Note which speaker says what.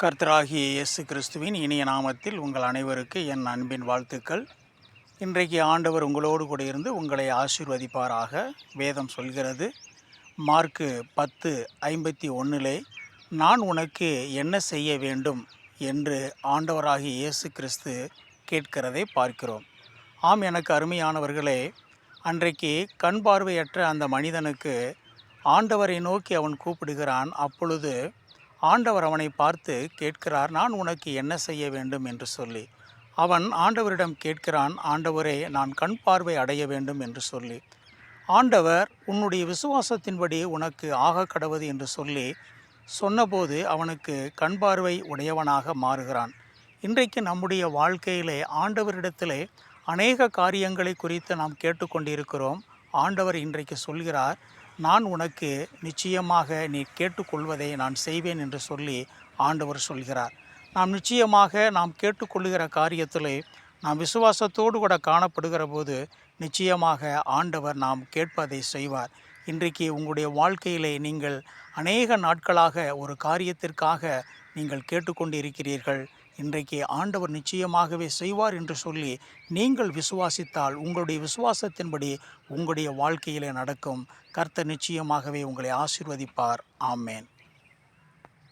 Speaker 1: கர்த்தராகிய இயேசு கிறிஸ்துவின் இனிய நாமத்தில் உங்கள் அனைவருக்கு என் அன்பின் வாழ்த்துக்கள். இன்றைக்கு ஆண்டவர் உங்களோடு கூட இருந்து உங்களை ஆசீர்வதிப்பாராக. வேதம் சொல்கிறது மார்க்கு பத்து ஐம்பத்தி ஒன்றிலே நான் உனக்கு என்ன செய்ய வேண்டும்? என்று ஆண்டவராகிய இயேசு கிறிஸ்து கேட்கிறதை பார்க்கிறோம். ஆம் எனக்கு அருமையானவர்களே அன்றைக்கு கண் பார்வையற்ற அந்த மனிதனுக்கு ஆண்டவரை நோக்கி அவன் கூப்பிடுகிறான். அப்பொழுது ஆண்டவர் அவனை பார்த்து கேட்கிறார் நான் உனக்கு என்ன செய்ய வேண்டும்? என்று சொல்லி. அவன் ஆண்டவரிடம் கேட்கிறான் ஆண்டவரே நான் கண் பார்வை அடைய வேண்டும் என்று சொல்லி. ஆண்டவர் உன்னுடைய விசுவாசத்தின்படி உனக்கு ஆக கடவுது என்று சொல்லி சொன்னபோது அவனுக்கு கண் பார்வை உடையவனாக மாறுகிறான். இன்றைக்கு நம்முடைய வாழ்க்கையிலே ஆண்டவரிடத்திலே அநேக காரியங்களை குறித்து நாம் கேட்டுக்கொண்டிருக்கிறோம் ஆண்டவர் இன்றைக்கு சொல்கிறார் நான் உனக்கு நிச்சயமாக நீ கேட்டுக்கொள்வதை நான் செய்வேன் என்று சொல்லி ஆண்டவர் சொல்கிறார். நாம் நிச்சயமாக நாம் கேட்டுக்கொள்கிற காரியத்தில் நாம் விசுவாசத்தோடு கூட காணப்படுகிற போது நிச்சயமாக ஆண்டவர் நாம் கேட்பதை செய்வார். இன்றைக்கு உங்களுடைய வாழ்க்கையிலே நீங்கள் அநேக நாட்களாக ஒரு காரியத்திற்காக நீங்கள் கேட்டுக்கொண்டு இருக்கிறீர்கள் இன்றைக்கு ஆண்டவர் நிச்சயமாகவே செய்வார் என்று சொல்லி நீங்கள் விசுவாசித்தால் உங்களுடைய விசுவாசத்தின்படி உங்களுடைய வாழ்க்கையிலே நடக்கும். கர்த்தர் நிச்சயமாகவே உங்களை ஆசீர்வதிப்பார். ஆமேன்.